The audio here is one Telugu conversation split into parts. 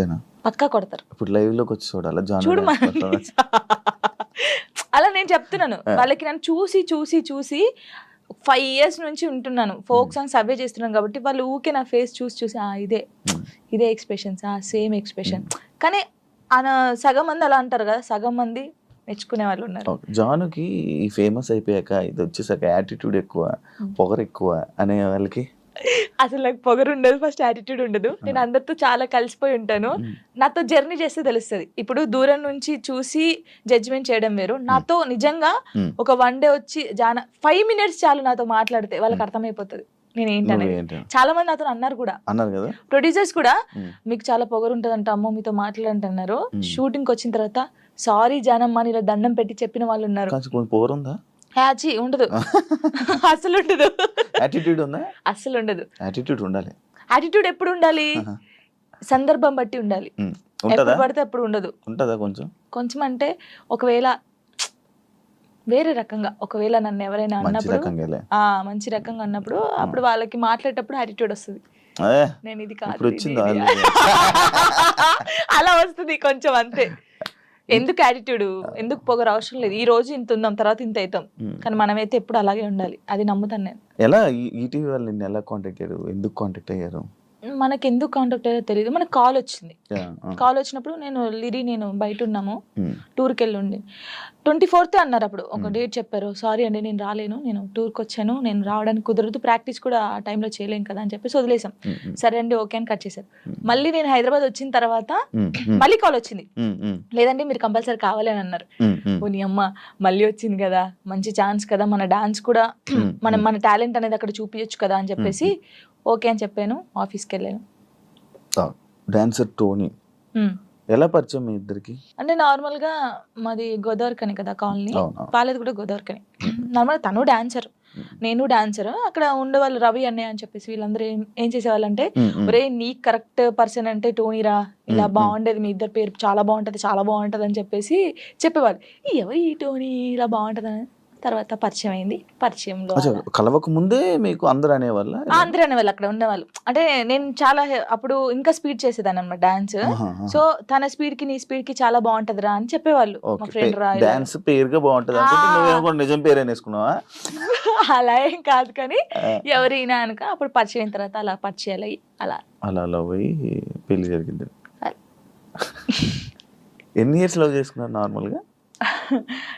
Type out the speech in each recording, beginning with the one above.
అంతేనా పక్కా కొడతారు. ఇప్పుడు లైవ్లోకి వచ్చి చూడాలి? చూడు. అలా నేను చెప్తున్నాను. వాళ్ళకి నన్ను చూసి చూసి చూసి ఫైవ్ ఇయర్స్ నుంచి ఉంటున్నాను. ఫోక్ సాంగ్స్ అవే చేస్తున్నాను కాబట్టి వాళ్ళు ఊకే నా ఫేస్ చూసి చూసి "ఆ, ఇదే. ఇదే ఎక్స్ప్రెషన్స్ సేమ్ ఎక్స్ప్రెషన్ కానీ సగం మంది అలా అంటారు కదా సగం మంది మెచ్చుకునే వాళ్ళు ఉన్నారు. జానుకి ఫేమస్ అయిపోయాక ఇది వచ్చేసాక యాటిట్యూడ్ ఎక్కువ. పొగరు ఎక్కువ అనే వాళ్ళకి అసలు నాకు పొగరు ఉండదు ఫస్ట్ యాటిట్యూడ్ ఉండదు. నేను అందరితో చాలా కలిసిపోయి ఉంటాను. నాతో జర్నీ చేస్తే తెలుస్తుంది. ఇప్పుడు దూరం నుంచి చూసి జడ్జిమెంట్ చేయడం వేరు. నాతో నిజంగా. ఒక వన్ డే వచ్చి జాన ఫైవ్ మినిట్స్ చాలు నాతో మాట్లాడితే వాళ్ళకి అర్థమైపోతుంది. నేను ఏంటనేది చాలా మంది నాతో అన్నారు కూడా. అన్నారు కదా? ప్రొడ్యూసర్స్ కూడా. మీకు చాలా పొగరు ఉంటుందంట అమ్మో మీతో మాట్లాడంటున్నారు. షూటింగ్ వచ్చిన తర్వాత సారీ జానమ్మ ఇలా దండం పెట్టి చెప్పిన వాళ్ళు ఉన్నారు. కొంచెం కొంచెం పొగరు ఉందా హ్యాచీ ఉండదు. అసలు ఉండదు యాటిట్యూడ్ ఉందా? అసలు ఉండదు యాటిట్యూడ్ ఉండాలి. యాటిట్యూడ్ ఎప్పుడు ఉండాలి. సందర్భం బట్టి ఉండాలి. ఎప్పుడు పడితే అప్పుడు ఉండదు. ఉంటుందా కొంచెం? కొంచెం అంటే ఒకవేళ వేరే రకంగా ఒకవేళ నన్ను ఎవరైనా అన్నప్పుడు మంచి రకంగా అన్నప్పుడు అప్పుడు వాళ్ళకి మాట్లాడేటప్పుడు యాటిట్యూడ్ వస్తుంది. నేను ఇది కాదు. అలా వస్తుంది కొంచెం అంతే. ఎందుకు యాటిట్యూడ్ ఎందుకు పొగరు అవసరం లేదు? ఈ రోజు ఇంత ఉందాం తర్వాత ఇంత అవుతాం. కానీ మనమైతే ఎప్పుడు అలాగే ఉండాలి. అది నమ్ముతాను నేను. ఎలా ఈటీవీ వాళ్ళు నిన్ను ఎలా కాంటాక్ట్ అయ్యారు? ఎందుకు కాంటాక్ట్ అయ్యారు? మనకి ఎందుకు కాంటాక్ట్ అయ్యారో తెలియదు మనకు కాల్ వచ్చింది. కాల్ వచ్చినప్పుడు నేను లిరి నేను బయట ఉన్నాము Hmm. టూర్కి వెళ్ళి ఉండి ట్వంటీ ఫోర్త్ అన్నారు అప్పుడు ఒక Hmm. డేట్ చెప్పారు సారీ అండి నేను రాలేను నేను టూర్కి వచ్చాను నేను రావడానికి కుదరదు ప్రాక్టీస్ కూడా ఆ టైంలో చేయలేం కదా అని చెప్పేసి వదిలేసాం Hmm, hmm. సరే అండి ఓకే అని కట్ చేశారు Hmm. మళ్ళీ నేను హైదరాబాద్ వచ్చిన తర్వాత Hmm, hmm. మళ్ళీ కాల్ వచ్చింది Hmm, hmm. లేదండి మీరు కంపల్సరీ కావాలి అని అన్నారు Hmm, hmm. ఓ నీ అమ్మ మళ్ళీ వచ్చింది కదా మంచి ఛాన్స్ కదా మన డాన్స్ కూడా Hmm, మనం hmm. మన టాలెంట్ అనేది అక్కడ చూపించచ్చు కదా అని చెప్పేసి ఓకే అని చెప్పాను ఆఫీస్కి వెళ్ళాను డాన్సర్ టోనీ. ఎలా పరిచయం మీ ఇద్దరికి? అంటే నార్మల్గా మాది గోదావరికని కదా కాలనీ. వాళ్ళది కూడా గోదావరికని. నార్మల్ తను డాన్సర్ నేను డాన్సర్. అక్కడ ఉండేవాళ్ళు రవి అన్నయ్య అని చెప్పేసి వీళ్ళందరూ ఏం ఏం చేసేవాళ్ళంటే. ఒరే నీ కరెక్ట్ పర్సన్ అంటే టోనీరా ఇలా. బాగుండేది మీ ఇద్దరు పేరు చాలా బాగుంటది చాలా బాగుంటది అని చెప్పేసి చెప్పేవాళ్ళు. "ఈ ఎవరు ఈ టోనీ? ఇలా బాగుంటది? అని తర్వాత పరిచయం అయింది పరిచయంలో అలా. కలవక ముందే మీకు అందరు అనేవాళ్ళ? అందరూ అనేవాళ్ళు అక్కడ ఉండేవాళ్ళు. అంటే నేను చాలా అప్పుడు ఇంకా స్పీడ్ చేసేదాన్ని అనమాట డాన్స్ సో తన స్పీడ్కి నీ స్పీడ్కి చాలా బాగుంటదిరా అని చెప్పేవాళ్ళు మా ఫ్రెండ్ రా. డాన్స్ పేరుగా బాగుంటది అనుకుంటే నిజం పేరు వేసుకున్నావా అలా ఏం కాదు కానీ ఎవరైనా అనుక అప్పుడు పరిచయం అయిన తర్వాత అలా పరిచయాలు అయ్యి అలా. అలా లవ్ అయ్యి పెళ్ళి జరిగింది. అలా. ఎన్ని ఇయర్స్ లవ్ చేసుకున్నారు నార్మల్గా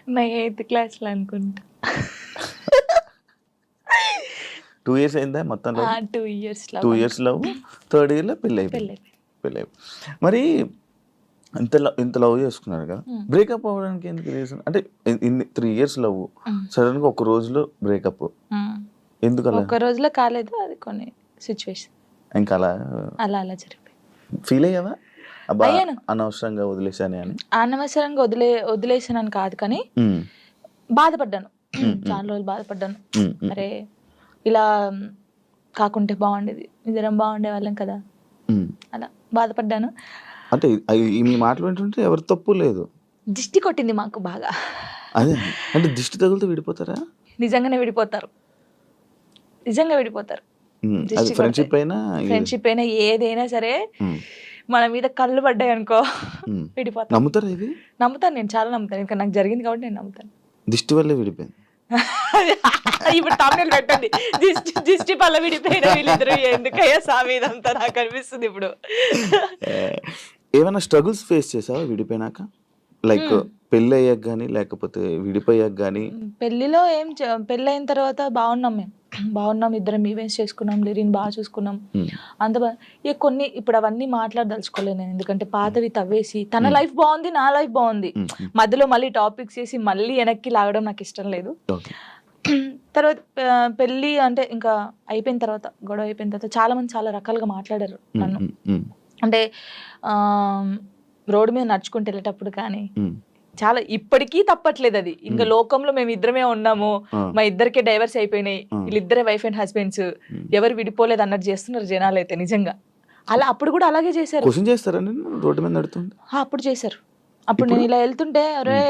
నా ఎయిత్ క్లాస్లో అనుకుంటా. టూ ఇయర్స్ అయిందా మొత్తం two years two years love third ఇయర్లో పెళ్ళి అయిపోయింది పెళ్ళి అయిపోయింది మరి ఇంత లవ్ ఇంత లవ్ చేసుకున్నారు కదా. బ్రేకప్ అవ్వడానికి ఎందుకు రీజన్ అంటే ఇన్- ఇన్ని త్రీ ఇయర్స్ లవ్. సడన్గా ఒక రోజులో బ్రేకప్. ఎందుకు అలా ఒక రోజులో కాలేదు అది కొన్ని సిచ్యువేషన్ ఇంకా అలా? అలా అలా జరిగిపోయి ఫీల్ అయ్యావా. అనవసరంగా వదిలేశానే అని. అనవసరంగా వదిలే వదిలేసానని కాదు కానీ బాధపడ్డాను. చాలా రోజులు బాధపడ్డాను. అరే ఇలా కాకుంటే బాగుండేది. ఇద్దరం బాగుండే వాళ్ళం కదా. అలా బాధపడ్డాను. అంటే మీ మాటలు వింటుంటే ఎవరి తప్పు లేదు. దిష్టి కొట్టింది మాకు బాగా. అదే అంటే దిష్టి తగులుతూ విడిపోతారా? నిజంగానే విడిపోతారు. నిజంగా విడిపోతారు. ఫ్రెండ్షిప్ అయినా ఫ్రెండ్షిప్ అయినా ఏదైనా సరే మన మీద కళ్ళు పడ్డాయి అనుకో. విడిపోతాను నమ్ముతారా ఇది నమ్ముతాను నేను చాలా నమ్ముతాను. ఇంకా నాకు జరిగింది కాబట్టి నేను నమ్ముతాను. దిష్టి వల్లే విడిపోయింది. ఇప్పుడు తమిళ పెట్టండి. దిష్టి దిష్టి పల్ల విడిపోయిన వీళ్ళిద్దరు ఎందుకయ్యా సామి? ఇదంతా నాకు అనిపిస్తుంది ఇప్పుడు. ఏమైనా స్ట్రగుల్స్ ఫేస్ చేసావా విడిపోయినాక? లైక్ పెళ్ళి అయ్యాక కానీ లేకపోతే విడిపోయాక కానీ పెళ్ళిలో ఏం చే- పెళ్ళైన తర్వాత బాగున్నాం మేము బాగున్నాం ఇద్దరం ఈవెంట్స్ చేసుకున్నాం లిరిన్ బాగా చూసుకున్నాం. అంత ఇక కొన్ని ఇప్పుడు అవన్నీ మాట్లాడదలుచుకోలేను నేను. ఎందుకంటే పాతవి తవ్వేసి తన లైఫ్ బాగుంది నా లైఫ్ బాగుంది. మధ్యలో మళ్ళీ టాపిక్స్ చేసి మళ్ళీ వెనక్కి లాగడం నాకు ఇష్టం లేదు. తర్వాత పెళ్ళి అంటే ఇంకా అయిపోయిన తర్వాత గొడవ అయిపోయిన తర్వాత చాలా మంది చాలా రకాలుగా మాట్లాడారు నన్ను. అంటే రోడ్డు మీద నడుచుకుంటూ వెళ్ళేటప్పుడు కానీ చాలా ఇప్పటికీ తప్పట్లేదు అది. ఇంకా. లోకంలో మేము ఇద్దరమే ఉన్నాము. మా ఇద్దరికే డైవర్స్ అయిపోయినాయి. వీళ్ళిద్దరే వైఫ్ అండ్ హస్బెండ్స్ ఎవరు విడిపోలేదు అన్నట్టు చేస్తున్నారు జనాలు అయితే నిజంగా. అలా అప్పుడు కూడా అలాగే చేశారు. క్వశ్చన్ చేస్తారా నేను రోడ్డు మీద నడుతుంది అప్పుడు చేశారు. అప్పుడు నేను ఇలా వెళ్తుంటే అరే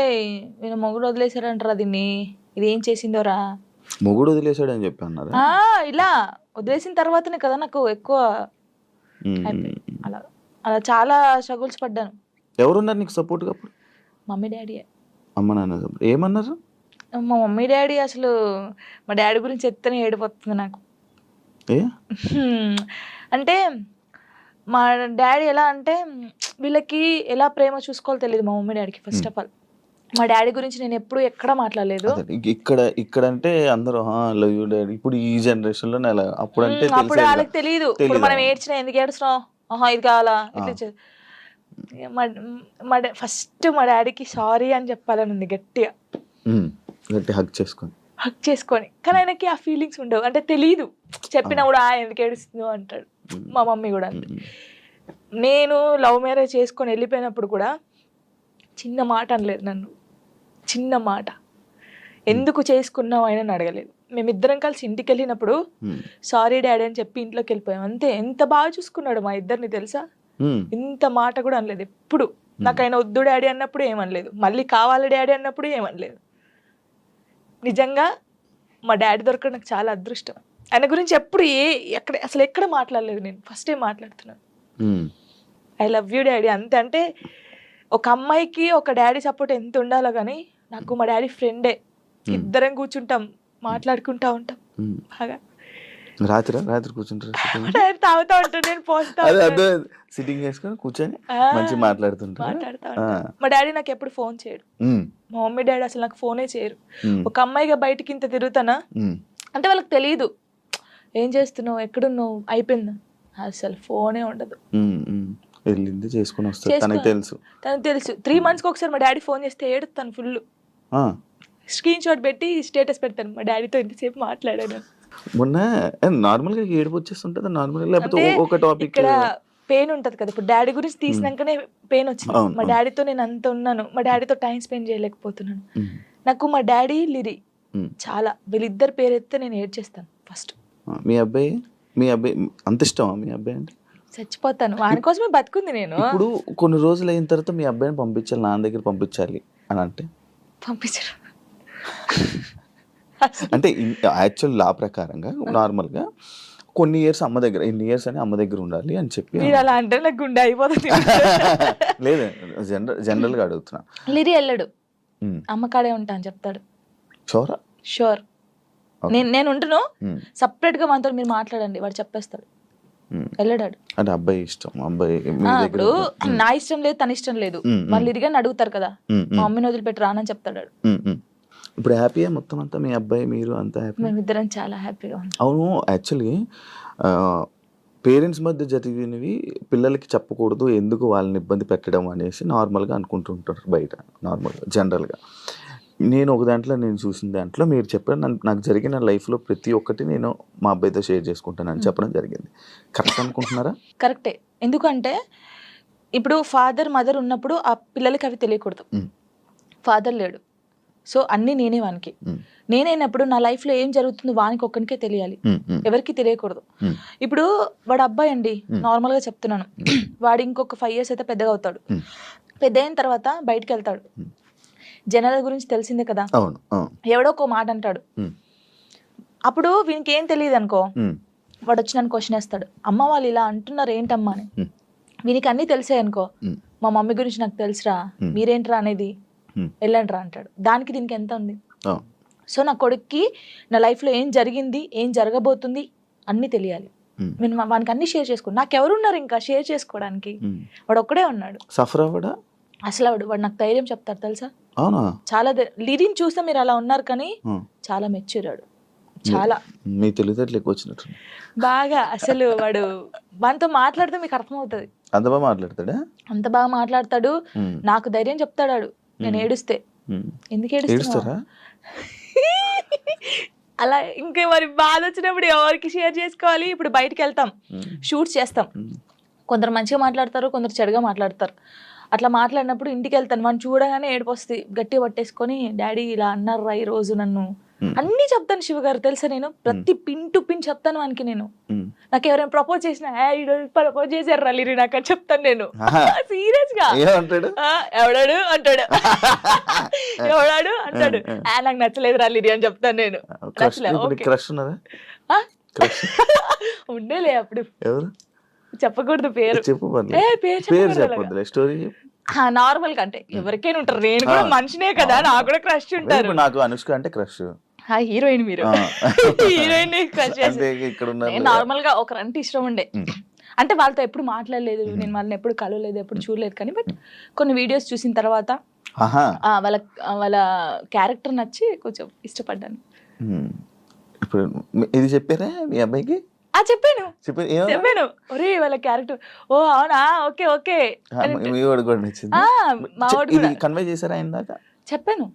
నేను మొగుడు వదిలేశారంటారా దీన్ని? ఇది ఏం చేసిందోరా? మొగుడు వదిలేశాడు అని చెప్పి అన్నారా? ఆ, ఇలా. వదిలేసిన తర్వాతనే కదా నాకు ఎక్కువ. అలా చాలా స్ట్రగుల్స్ పడ్డాను. ఎవరున్నారు నీకు సపోర్ట్గా అప్పుడు? మమ్మీ డాడీ అమ్మ నాన్న support. ఏమన్నారు? మా మమ్మీ డాడీ అసలు మా డాడీ గురించి ఎత్తనే ఏడిపోతుంది నాకు. ఏ? హ్మ్. అంటే మా డాడీ ఎలా అంటే వీళ్ళకి ఎలా ప్రేమ చూసుకోవాలో తెలియదు మా మమ్మీ డాడీకి ఫస్ట్ ఆఫ్ ఆల్ మా డాడీ గురించి నేను ఎప్పుడు ఎక్కడ మాట్లాడలేదు. అదే, ఇక- ఇక్కడ ఇక్కడ అంటే అందరూ లవ్ యూ డాడీ. ఇప్పుడు ఈ జనరేషన్లో అలా అప్పుడు అంటే అప్పుడు వాళ్ళకి తెలియదు ఇప్పుడు. మనం ఏడ్చినా ఎందుకు ఏడుస్తున్నావు? ఆహా ఇది కావాలా? ఇట్లా మా మా ఫస్ట్ మా డాడీకి సారీ అని చెప్పాలని ఉంది గట్టిగా. గట్టి హక్ చేసుకొని. హక్ చేసుకొని. కానీ ఆయనకి ఆ ఫీలింగ్స్ ఉండవు. అంటే తెలియదు చెప్పినా కూడా "ఆ, ఎందుకు ఏడుస్తుందో అంటాడు. మా మమ్మీ కూడా అంతే. నేను లవ్ మ్యారేజ్ చేసుకొని వెళ్ళిపోయినప్పుడు కూడా చిన్న మాట అనలేదు నన్ను. చిన్న మాట. ఎందుకు చేసుకున్నావు అని అడగలేదు. మేమిద్దరం కలిసి ఇంటికి వెళ్ళినప్పుడు ఉమ్, సారీ డాడీ అని చెప్పి ఇంట్లోకి వెళ్ళిపోయాం అంతే ఎంత బాగా చూసుకున్నాడు మా ఇద్దరిని తెలుసా? ఉమ్, ఇంత మాట కూడా అనలేదు ఎప్పుడు. నాకు ఆయన వద్దు డాడీ అన్నప్పుడు ఏమనలేదు మళ్ళీ కావాలి డాడీ అన్నప్పుడు ఏమనలేదు. నిజంగా మా డాడీ దొరకడం నాకు చాలా అదృష్టం. ఆయన గురించి ఎప్పుడు ఏ ఎక్కడ అసలు ఎక్కడ మాట్లాడలేదు నేను. ఫస్ట్ టైం మాట్లాడుతున్నాను. ఐ లవ్ యూ డాడీ అంతే అంటే ఒక అమ్మాయికి ఒక డాడీ సపోర్ట్ ఎంత ఉండాలో కానీ నాకు మా డాడీ ఫ్రెండే. ఇద్దరం కూర్చుంటాం మాట్లాడుకుంటా ఉంటాం. బాగా. రాత్రి రాత్రి కూర్చుంటారు తాగుతా ఉంటాడు నేను పోస్తా ఉంటాను. సిట్టింగ్ చేసుకొని కూర్చొని మంచి మాట్లాడుతుంటారు? మాట్లాడుతా ఉంటాను. మా డాడీ నాకు ఎప్పుడు ఫోన్ చేయడు. మా మమ్మీ డాడీ అసలు నాకు ఫోనే చేయరు. ఒక అమ్మాయిగా బయటికి ఇంత తిరుగుతానా? అంటే వాళ్ళకి తెలియదు ఏం చేస్తున్నావు? ఎక్కడున్నావు? అయిపోయిందా? అసలు ఫోనే ఉండదు. వెళ్ళింది చేసుకుని వస్తుంది తనకి తెలుసు. తనకు తెలుసు. త్రీ మంత్స్కి ఒకసారి మా డాడీ ఫోన్ చేస్తే ఏడుతాను ఫుల్ స్క్రీన్ షాట్ పెట్టి స్టేటస్ పెడతాను. మా డాడీతో ఇంతసేపు మాట్లాడాను. మొన్న నార్మల్గా ఏడుపు వచ్చేస్తుంటది నార్మల్ లేకపోతే ఒక టాపిక్ ఇక్కడ పెయిన్ ఉంటది కదా. ఇప్పుడు డాడీ గురించి తీసినాకనే పెయిన్ వచ్చింది. మా. డాడీతో నేను అంత ఉన్నాను. మా డాడీతో టైం స్పెండ్ చేయలేకపోతున్నాను. నాకు మా డాడీ లిరి చాలా. వీళ్ళిద్దరు పేరు ఎత్తే నేను ఏడ్చేస్తాను ఫస్ట్. మీ అబ్బాయి? మీ అబ్బాయి అంత ఇష్టమా మీ అబ్బాయి అంటే? చచ్చిపోతాను. వాని కోసమే బతుకుంది నేను. ఇప్పుడు కొన్ని రోజులు అయిన తర్వాత మీ అబ్బాయిని పంపించాలి నాన్న దగ్గర పంపించాలి అని అంటే? పంపించరు. అంటే యాక్చువల్ లా ప్రకారంగా నార్మల్గా కొన్ని ఇయర్స్ అమ్మ దగ్గర ఇన్ని ఇయర్స్ అని అమ్మ దగ్గర ఉండాలి అని చెప్పి అలా అంటే నాకు గుండె అయిపోతుంది. లేదు జనరల్ జనరల్గా అడుగుతున్నా. లిరి వెళ్ళడు అమ్మ కాడే ఉంటా అని చెప్తాడు. షూర్? Okay. నేను నేను ఉంటును. సపరేట్గా మనతో మీరు మాట్లాడండి వాడు చెప్పేస్తాడు. వెళ్ళడాడు అంటే అబ్బాయి ఇష్టం అబ్బాయి ఇప్పుడు. నా ఇష్టం లేదు తన ఇష్టం లేదు. మళ్ళీ అడుగుతారు కదా. మా మమ్మీని వదిలిపెట్టి రానని చెప్తాడు. ఇప్పుడు హ్యాపీయా? మొత్తం అంతా మీ అబ్బాయి మీరు అంతా హ్యాపీ? మేమిద్దరం చాలా హ్యాపీగా ఉన్నాం. అవును యాక్చువల్లీ పేరెంట్స్ మధ్య జరిగినవి పిల్లలకి చెప్పకూడదు ఎందుకు వాళ్ళని ఇబ్బంది పెట్టడం అనేసి నార్మల్గా అనుకుంటుంటారు బయట నార్మల్గా జనరల్గా. నేను ఒక దాంట్లో నేను చూసిన దాంట్లో మీరు చెప్పారు నన్ను- నాకు జరిగిన లైఫ్లో ప్రతి ఒక్కటి నేను మా అబ్బాయితో షేర్ చేసుకుంటానని చెప్పడం జరిగింది. కరెక్ట్ అనుకుంటున్నారా? కరెక్టే. ఎందుకంటే ఇప్పుడు ఫాదర్ మదర్ ఉన్నప్పుడు ఆ పిల్లలకి అవి తెలియకూడదు. ఫాదర్ లేడు. సో అన్నీ నేనే వానికి. నేనైనప్పుడు నా లైఫ్లో ఏం జరుగుతుందో వానికి ఒక్కనికే తెలియాలి. ఎవరికి తెలియకూడదు. ఇప్పుడు వాడు అబ్బాయి అండి. నార్మల్గా చెప్తున్నాను. వాడు ఇంకొక ఫైవ్ ఇయర్స్ అయితే పెద్దగా అవుతాడు. పెద్ద అయిన తర్వాత బయటికి వెళ్తాడు. జనాల గురించి తెలిసిందే కదా? ఎవడో ఒక మాట అంటాడు. అప్పుడు వీనికి ఏం తెలియదు అనుకో వాడు వచ్చి నన్ను క్వశ్చన్ వేస్తాడు. అమ్మ వాళ్ళు ఇలా అంటున్నారు ఏంటమ్మా అని. వీనికి అన్నీ తెలిసే అనుకో ఉమ్, మా మమ్మీ గురించి నాకు తెలుసురా. మీరేంట్రా అనేది. వెళ్ళండి రా అంటాడు. దానికి దీనికి ఎంత ఉంది? సో నా కొడుక్కి నా లైఫ్లో ఏం జరిగింది ఏం జరగబోతుంది అన్నీ తెలియాలి. ఉమ్, నేను వానికి అన్ని షేర్ చేసుకో నాకు ఎవరున్నారు ఇంకా షేర్ చేసుకోవడానికి? ఉమ్. వాడు ఒక్కడే ఉన్నాడు. సఫర్ అవ్వడా? అసలు వాడు వాడు నాకు ధైర్యం చెప్తాడు తెలుసా? చాలా లిరిని చూస్తే మీరు అలా ఉన్నారు కానీ. చాలా మెచ్యూరాడు చాలా. మీ తెలివితేటలు ఎక్కువ వచ్చినట్టు బాగా అసలు వాడు వానితో మాట్లాడితే మీకు అర్థమవుతుంది. అంత బాగా మాట్లాడతాడా? అంత బాగా మాట్లాడతాడు. నాకు ధైర్యం చెప్తాడు. నేను. ఏడుస్తే. ఎందుకు ఏడుస్తారా? అలా ఇంకా మరి బాధ వచ్చినప్పుడు ఎవరికి షేర్ చేసుకోవాలి? ఇప్పుడు బయటికి వెళ్తాం. షూట్స్ చేస్తాం. కొందరు మంచిగా మాట్లాడతారు కొందరు చెడుగా మాట్లాడతారు. అట్లా మాట్లాడినప్పుడు ఇంటికి వెళ్తాను. మనం చూడగానే ఏడుపు వస్తుంది. గట్టి పట్టేసుకొని డాడీ ఇలా అన్నారా ఈ రోజు నన్ను. అన్నీ చెప్తాను శివ గారు తెలుసా నేను? ప్రతి పిన్ టు పిన్ చెప్తాను వానికి నేను. ఉమ్. నాకు ఎవరైనా ప్రపోజ్ చేసినా "ఏ, ఈ రోజు ప్రపోజ్ చేశారు రల్లిరి నాకు అని చెప్తాను నేను. సీరియస్గా ఎవడాడు? అంటాడు. ఎవడాడు? అంటాడు. ఆ, "ఆ, నాకు నచ్చలేదు రల్లిరి అని చెప్తాను నేను. ఉండేలే అప్పుడు. చెప్పకూడదు పేరు. చెప్పు పేరు. చెప్పొద్దులే స్టోరీ నార్మల్గా అంటే ఎవరికైనా ఉంటారు. నేను కూడా. మనిషినే కదా నాకు కూడా క్రష్ ఉంటారు. నాకు అనుష్క అంటే క్రష్ హీరోయిన్ మీరు. హీరోయిన్ అంటే ఇక్కడ నార్మల్గా ఒకరంటే ఇష్టం ఉండే. అంటే వాళ్ళతో ఎప్పుడు మాట్లాడలేదు నేను వాళ్ళని ఎప్పుడు కలవలేదు ఎప్పుడు చూడలేదు కానీ బట్ కొన్ని వీడియోస్ చూసిన తర్వాత వాళ్ళ వాళ్ళ క్యారెక్టర్ నచ్చి కొంచెం ఇష్టపడ్డాను. ఇప్పుడు ఇది చెప్పారా మీ అబ్బాయికి? ఆ చెప్పాను. చెప్పాను. ఒరే వాళ్ళ క్యారెక్టర్. ఓ అవునా? Okay okay. మీ వాడు కూడా నచ్చింది. కన్వే చేశారా ఆయన దాకా చెప్పాను.